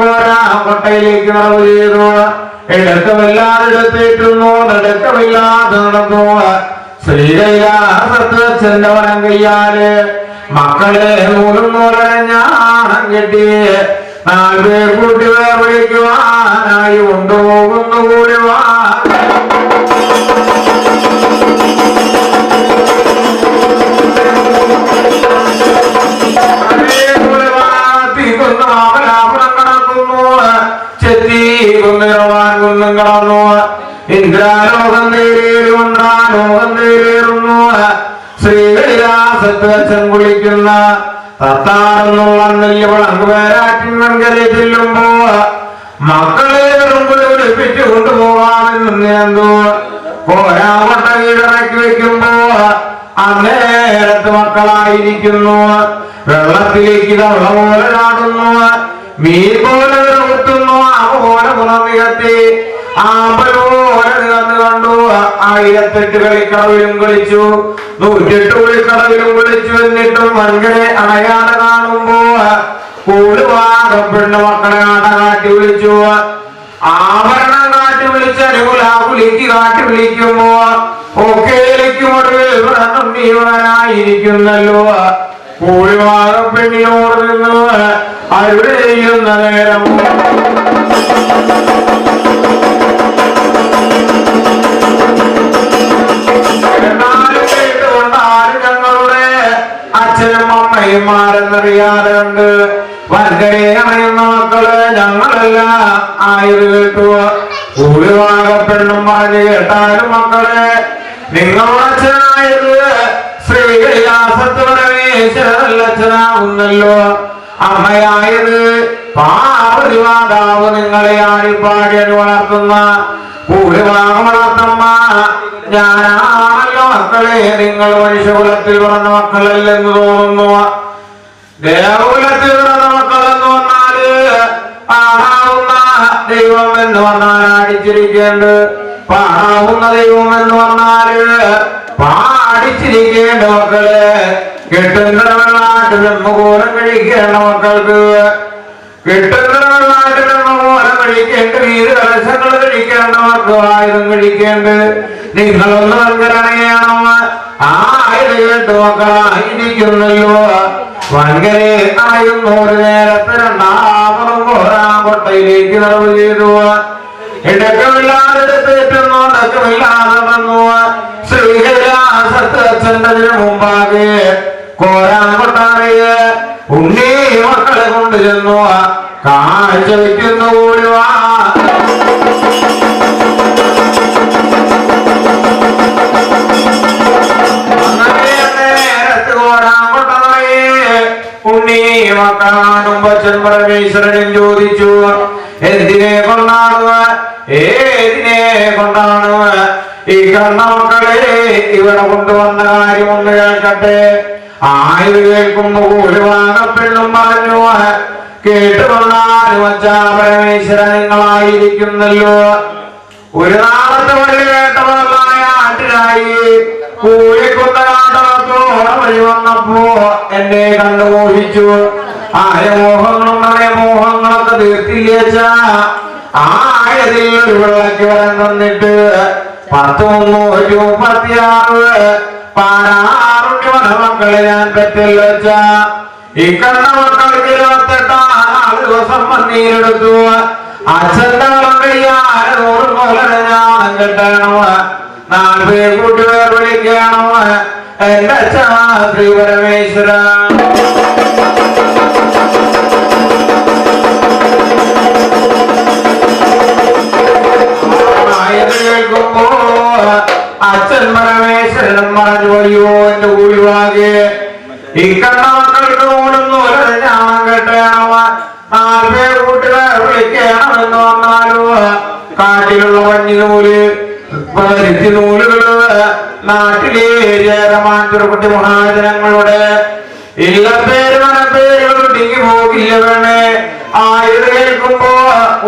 കോരാ കൊട്ടയിലേക്ക് നിറവ് ചെയ്തു ഇടക്കമില്ലാതിടത്തേറ്റുന്നു നടുക്കമില്ലാതെ നടന്നു. ശ്രീകൈലാസത്തിന്റെ വനം കയ്യാൽ. മക്കളെ നൂലും നൂലഞ്ഞാണം കെട്ടി. നാൽപേർ കൂട്ടി വേർ വിളിക്കുവാനായി കൊണ്ടുപോകുന്നു കൂടി വാ. നേരിടുണ്ടാലോകം നേരിടുന്നു അച്ഛൻ കുളിക്കുന്ന തത്താറെന്നുള്ള നെല്ല് വിളങ്ക് പേരാറ്റിൻ മൺകരെ ചെല്ലുമ്പോ മക്കളെ വെറുമ്പോൾ ഒളിപ്പിച്ചു കൊണ്ടുപോകാമെന്ന് നീന്തോ. കോരാവട്ട കീഴടക്കി വെക്കുമ്പോ അന്നേരത്ത് മക്കളായിരിക്കുന്നു. വെള്ളത്തിലേക്ക് തവള പോലെ നാടുന്നു മീൻ പോലെ നിർത്തുന്നു ആ പോലെ പുറന്നികത്തി ആ പോലെ ആയിരത്തെട്ട് കളിക്കടവിലും കളിച്ചു നൂറ്റെട്ട് കളിക്കടവിലും കളിച്ചു എന്നിട്ടും മങ്കരെ അണയാതെ കാണുമ്പോ കൂടുവാകം പെണ്ണ് മക്കളെ ആട വിളിച്ചു. ആഭരണം കാട്ടി വിളിച്ച അനുകൂലാകുലിക്ക് കാട്ടി വിളിക്കുമ്പോ ഒക്കേലിക്കും ഒടുവിൽ വ്രതം നീവനായിരിക്കുന്നല്ലോ കൂടിവാകം പെണ്ണിനോട് നിന്ന് ചെയ്യുന്ന നേരം. കണ്ട് വൻകരെ അണയുന്ന മക്കൾ ഞങ്ങളല്ല ആയത് കേട്ടു ഭൂരിഭാഗപ്പെണ്ണും പറഞ്ഞു കേട്ടാലും മക്കളെ നിങ്ങളുടെ അച്ഛനായത് ശ്രീകൈലാസത്ത് പരമേശ്വരനല്ല അച്ഛനാകുന്നല്ലോ അമ്മയായത് പാർവതി മാതാവ് നിങ്ങളെ ആടിപ്പാടി വളർത്തുന്ന ഭൂരിഭാഗം വളർത്തമ്മ ഞാനാണല്ലോ മക്കളെ നിങ്ങൾ മനുഷ്യകുലത്തിൽ പറഞ്ഞ മക്കളല്ലെന്ന് തോന്നുന്നു. ദേവകുലത്തിൽ പിറന്ന പറഞ്ഞാൽ പാടാവുന്ന ദൈവം എന്ന് പറഞ്ഞാൽ അടിച്ചിരിക്കേണ്ട പാടാവുന്ന ദൈവം എന്ന് പറഞ്ഞാൽ പാടിച്ചിരിക്കേണ്ട മക്കൾ. കിട്ടുന്ന വെള്ളാട്ട് ബ്രഹ്മകൂലം കഴിക്കേണ്ട മക്കൾക്ക് കിട്ടുന്ന വെള്ളാട്ട് ബ്രഹ്മകൂലം കഴിക്കേണ്ട കലശങ്ങൾ കഴിക്കേണ്ട മക്കൾ ആയുധം നിങ്ങളൊന്ന് ആയുധ കേട്ട് മക്കളായിരിക്കുന്നല്ലോ വൻകരെ ആയുന്ന ഒരു നേരത്തെ രണ്ടാമതും കോരാങ്കോട്ടയിലേക്ക് നിറവ് ചെയ്തു. ഇടക്കമില്ലാതെടുത്തേറ്റുന്നു ഇടക്കമില്ലാതെ വന്നു. ശ്രീകൈലാസത്തച്ഛന്റെ മുമ്പാകെ കോരാൻ ഉണ്ണി മക്കളെ കൊണ്ടു ചെന്നു കാഴ്ച വയ്ക്കുന്നു കൂടി വാ ഉണ്ണി മക്കളാണും ബച്ചൻ പരമേശ്വരനും ചോദിച്ചു എന്തിനെ കൊണ്ടാണ് ഏതിനെ കൊണ്ടാണ് ഈ കണ്ണ മക്കളെ ഇവിടെ കൊണ്ടുവന്ന കാര്യം ഒന്ന് കേൾക്കട്ടെ. ആയിരം കേൾക്കുമ്പോ ഒരു വാങ്ങപ്പെണ്ണും പറഞ്ഞു കേട്ട് വന്നാലും വച്ചാ പരമേശ്വര നിങ്ങളായിരിക്കുന്നല്ലോ. ഒരു നാളത്തെ വഴി കേട്ടവളായ ആട്ടിലായി കൂലിക്കൊണ്ട കാട്ടത്തോടെ വഴി വന്നപ്പോ എന്നെ കണ്ടു മോഹിച്ചു ആയ മോഹങ്ങളും പഴയ മോഹങ്ങളൊക്കെ തീർത്തില്ലേച്ച ആയതിൽ ഒരു വിളക്ക് വരം തന്നിട്ട് പത്ത് മുന്നൂറ് മുപ്പത്തിയാറ് പാരാറുണ്യ മക്കളെ ഞാൻ പറ്റില്ല വെച്ച. ഈ കണ്ട മക്കൾക്ക് ഇരുപത്തെട്ടാം ദിവസം മണ്ണീരെടുത്തു അച്ഛന്റെ നൂറ് ഞാൻ വിളിക്കണം. എന്റെ അച്ഛൻ ശ്രീ പരമേശ്വര. കേൾക്കുമ്പോ അച്ഛൻ പരമേശ്വരനും പറഞ്ഞു അയ്യോ എന്റെ കൂടിവാകെ ഈ കണ്ട മക്കൾക്ക് ഓടുന്നു ഞാൻ കേട്ടേണവ നാലുപേർ കൂട്ടുകാർ വിളിക്കണമെന്ന് വന്നാലോ? കാട്ടിലുള്ള മഞ്ഞ് നൂൽ പരുത്തി നൂലുകൾ നാട്ടിലെ ചേരമാറ്റൊരുകുട്ടി മഹാജനങ്ങളുടെ. ഇല്ലപ്പേര് മനപ്പേരുകൾ ഒടുങ്ങി പോകില്ല വേണേ ആയുധ കേൾക്കുമ്പോ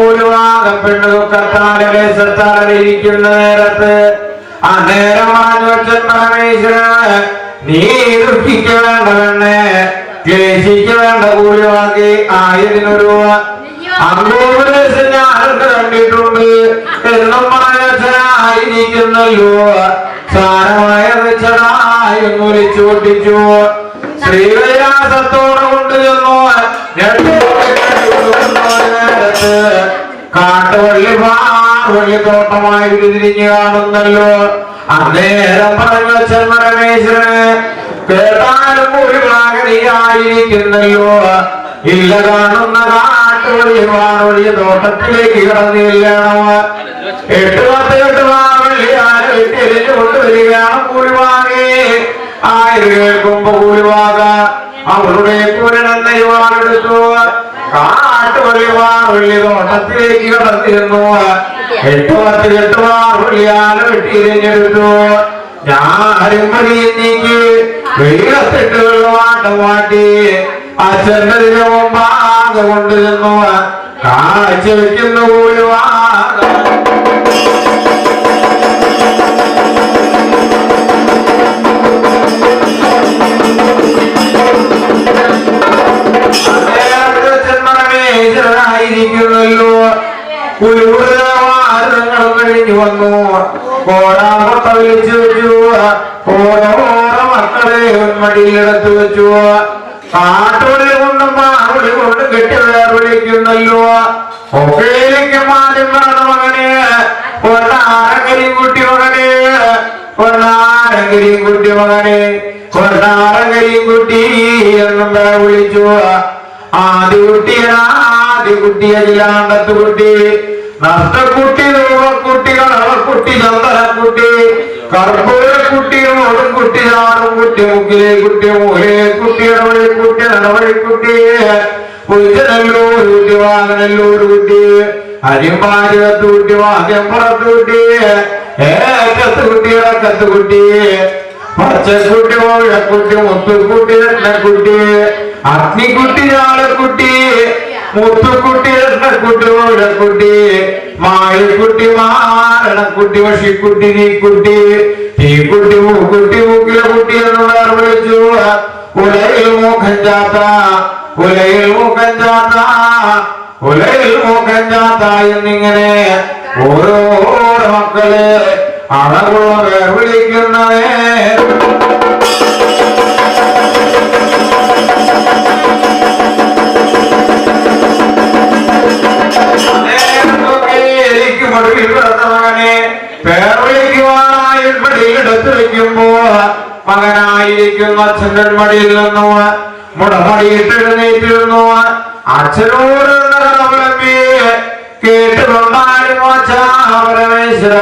ഒരു വാഗം പെണ്ണു സത്താലിരിക്കുന്ന നേരത്ത് അന്നേരം മാനവച്ചൻ പരമേശ്വര നീ ദുഃഖിക്ക വേണ്ട വാങ്ങി ആയതിനൊരു കണ്ടിട്ടുണ്ട്. എന്നും സാരമായ വെച്ചടായി എന്ന് വിളിച്ചു പൊട്ടിച്ചു. നേരത്ത് കാട്ടുവള്ളി പാർവള്ളി തോട്ടമായി തിരിഞ്ഞു കാണുന്നല്ലോ. അന്നേരം പറഞ്ഞ ചെന്മരമേശ്വരന് കേട്ടാലും ഒരു ഭാഗതയായിരിക്കുന്നല്ലോ ഇല്ല കാണുന്ന കാട്ടുവള്ളി പാർവള്ളി തോട്ടത്തിലേക്ക് കടന്നില്ലണോ? എട്ട് പത്ത് എട്ട് പാർവള്ളി ആന വെട്ടിരിഞ്ഞു കൊണ്ടുവരികയാണ് ആയിരം കേൾക്കുമ്പോ കൂലിവാക. അവളുടെ കുരനെന്നയുവാണെടുത്തു കാട്ടുവള്ളി പാർവള്ളി തോട്ടത്തിലേക്ക് കടന്നിരുന്നു എട്ട് പത്ത് എട്ട് പാർവള്ളി ആന വെട്ടിരിഞ്ഞെടുത്തു ഞാനും മടിയെന്നീക്ക് വെയിലത്തിട്ട് വെള്ളമാട്ടം മാറ്റി അച്ഛന്റെ മുമ്പാകെ കൊണ്ടുചെന്നു കാഴ്ച കോടാകൊട്ട വിളിച്ചു വെച്ചു കോടോറ മക്കളെ മടിയിലെടുത്ത് വെച്ചു കാട്ടുവളി കൊണ്ടും മാറുളി കൊണ്ടും കെട്ടി വേർ വിളിക്കുന്നല്ലോ ഒക്കേലേക്ക് മാറി പറഞ്ഞ മകനെ കൊണ്ടാരങ്കരിയും കുട്ടി മകനെ കൊണ്ടാരങ്കരിയും കുട്ടി മകനെ കൊണ്ടാരങ്കരിയും കുട്ടി എന്നും വിളിച്ചു ആദ്യ കുട്ടിയ അഖിലാണ്ടത്ത് കുട്ടി നഷ്ടക്കുട്ടി രൂപക്കുട്ടി കളവക്കുട്ടി ചന്ദനക്കുട്ടി കർപ്പൂരക്കുട്ടി ഓടും കുട്ടി ചാടും കുട്ടി മുക്കിലെ കുട്ടി മുഹേ കുട്ടി ഇടവഴി കുട്ടി നടവഴി കുട്ടി ഉച്ചനല്ലൂർ കുട്ടി വാങ്ങനല്ലൂർ കുട്ടി അരിമ്പാചകത്ത് കുട്ടി വാദ്യമ്പുറത്ത് കുട്ടി ഏക്കത്ത് കുട്ടി ഇടക്കത്ത് കുട്ടി പച്ചക്കുട്ടി ഓഴക്കുട്ടി മുത്തുക്കുട്ടി എണ്ണക്കുട്ടി അഗ്നിക്കുട്ടി ചാളക്കുട്ടി മുത്തുക്കുട്ടി കുട്ടി ഓഴക്കുട്ടി മാളിക്കുട്ടി മാരണക്കുട്ടി വഷിക്കുട്ടി നീക്കുട്ടി തീക്കുട്ടി മൂക്കുട്ടി മൂക്കിലെ കുട്ടി എന്ന് പേർ വിളിച്ചു. ഉലയിൽ മൂക്കം ചാത്ത ഉലയിൽ മൂക്കം ചാത്ത ഉലയിൽ മൂക്കം ചാത്ത എന്നിങ്ങനെ ഓരോ മക്കളെ അളവുള്ള പേർ വിളിക്കുന്നവേ അച്ഛന്റെ മടിയിൽ നിന്നു മുടമടിയിട്ട് എഴുന്നേറ്റിരുന്നു അച്ഛനോട് കടവിളമ്പി കേട്ടുകൊണ്ടാലും പരമേശ്വര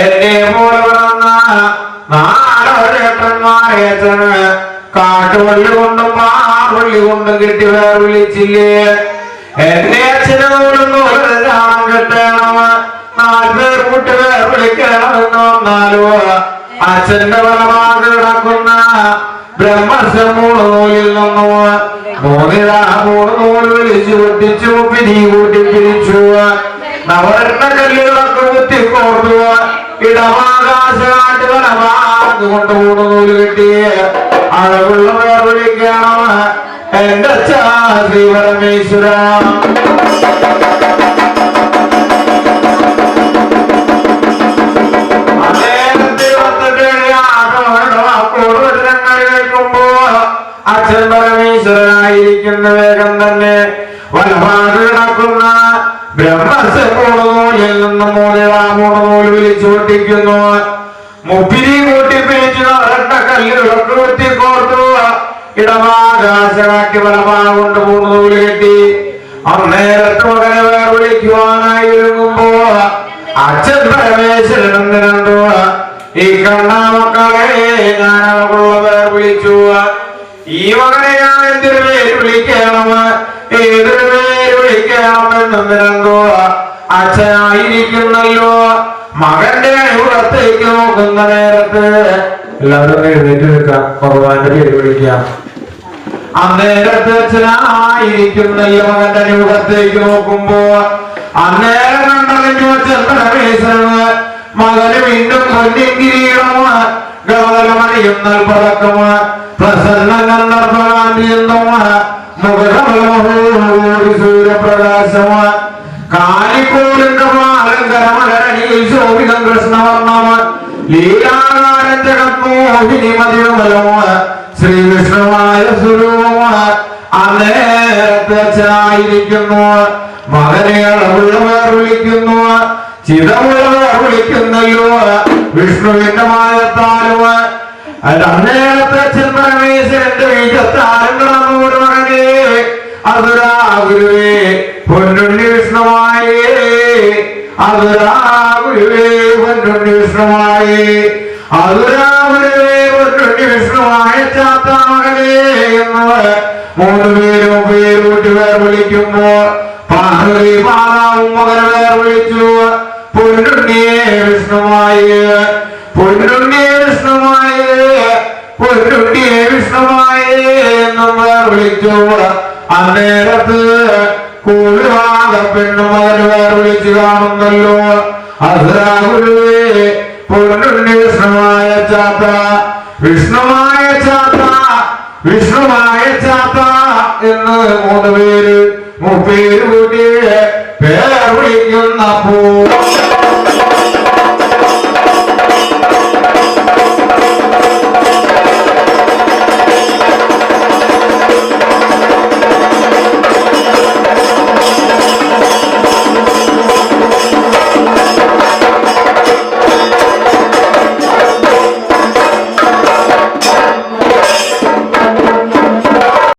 എന്നെ പോലെ പിറന്ന നാലോരേട്ടന്മാരെ അച്ഛന് കാട്ടുവള്ളി കൊണ്ടും പാറുള്ളി കൊണ്ടും വന്നാലോ? അച്ഛന്റെ കിടക്കുന്ന ബ്രഹ്മസം നിന്നു മൂന്നിതാ പൊട്ടിച്ചു പിരിച്ചു നവരത്ന കല്ലുകളൊക്കെ കുത്തി കോർത്തു ഇടമാകാശകാട്ട് വലമാകെ കൊണ്ട് മൂന്ന് നൂൽ കെട്ടി. എന്റെ ശ്രീ പരമേശ്വര. പരമേശ്വരനായിരിക്കുന്ന വേഗം തന്നെ വലഭാഗ കിടക്കുന്ന ബ്രഹ്മസൂളിൽ നിന്ന് നൂൽ വിളിച്ചു പൊട്ടിക്കുന്നു മുപ്പിരി കൂട്ടി പിരിച്ചു നരട്ട കല്ലുകളൊക്കെ ഇടമാകാശമാക്കി വലഭാഗം കൊണ്ട് മൂന്ന് നൂൽ കെട്ടി. അന്നേരത്ത് മകനെ വേർ വിളിക്കുവാനായി ഒരുങ്ങുമ്പോ അച്ഛൻ പരമേശ്വരൻ എന്തിനു ഈ കണ്ണാമക്കളെ ഞാൻ അവർക്കുള്ള പേർ വിളിച്ചു. ഈ മകനെ ഞാൻ എന്തിനു പേര് വിളിക്കണം? ഏതൊരു പേര് വിളിക്കണം നിരങ്കോ അച്ഛനായിരിക്കുന്നല്ലോ. മകന്റെ അനുഭവത്തേക്ക് നോക്കുന്ന നേരത്ത് എല്ലാവരും എഴുന്നേറ്റ് നിൽക്കാം ഭഗവാന്റെ പേര് വിളിക്കാം. അന്നേരത്ത് അച്ഛനായിരിക്കുന്ന ഈ മകന്റെ അനുഭവത്തേക്ക് നോക്കുമ്പോ. അന്നേരം കണ്ടറിഞ്ഞു ചന്ദ്രമേശ്വരന് മകന് വീണ്ടും പൊന്നിൻ കിരീടമ ഗവലമണിയും പ്രസന്ന ശ്രീകൃഷ്ണമായ സ്വരൂപമ അന്നേരത്തെ ചായിരിക്കുന്നു വിളിക്കുന്നല്ലോ വിഷ്ണുവിന്റെ മായത്താലും അന്നേരത്തെ പരമേശ്വരന്റെ വീജത്താലും കടന്നൂർ മകനെ അതുരാ ഗുരുവേ പൊന്നുണ്ണി വിഷ്ണുവായേ. അതുരാ ഗുരുവേ പൊന്നുണ്ണി വിഷ്ണുവായേ. അതുരാ ഗുരുവേ പൊന്നുണ്ണി വിഷ്ണുവായ ചാത്ത മകനെ എന്ന് മൂന്ന് പേരും പേരൂട്ടി പേർ വിളിക്കുമ്പോ പാർവതി മാതാവും മകനെ പേർ വിളിച്ചു. പൊന്നുണ്ണിയെ വിഷ്ണുവായേ. പൊന്നുണ്ണിയെ വിഷ്ണുവായേ പൊന്നുണ്ണിയെ വിഷ്ണുവായേ എന്നും പേർ വിളിച്ചു അന്നേരത്ത് കൂടാക പെണ്ണുമകന് പേർ വിളിച്ചു കാണുന്നല്ലോ. അസുരാഗുരുവേ പൊന്നുണ്ണി വിഷ്ണുവായ ചാത്ത വിഷ്ണുമായ ചാത്ത വിഷ്ണുമായ ചാത്ത എന്ന് മൂന്ന് പേര് മുപ്പേര് കൂട്ടിയെ പേർ വിളിക്കുന്ന പോ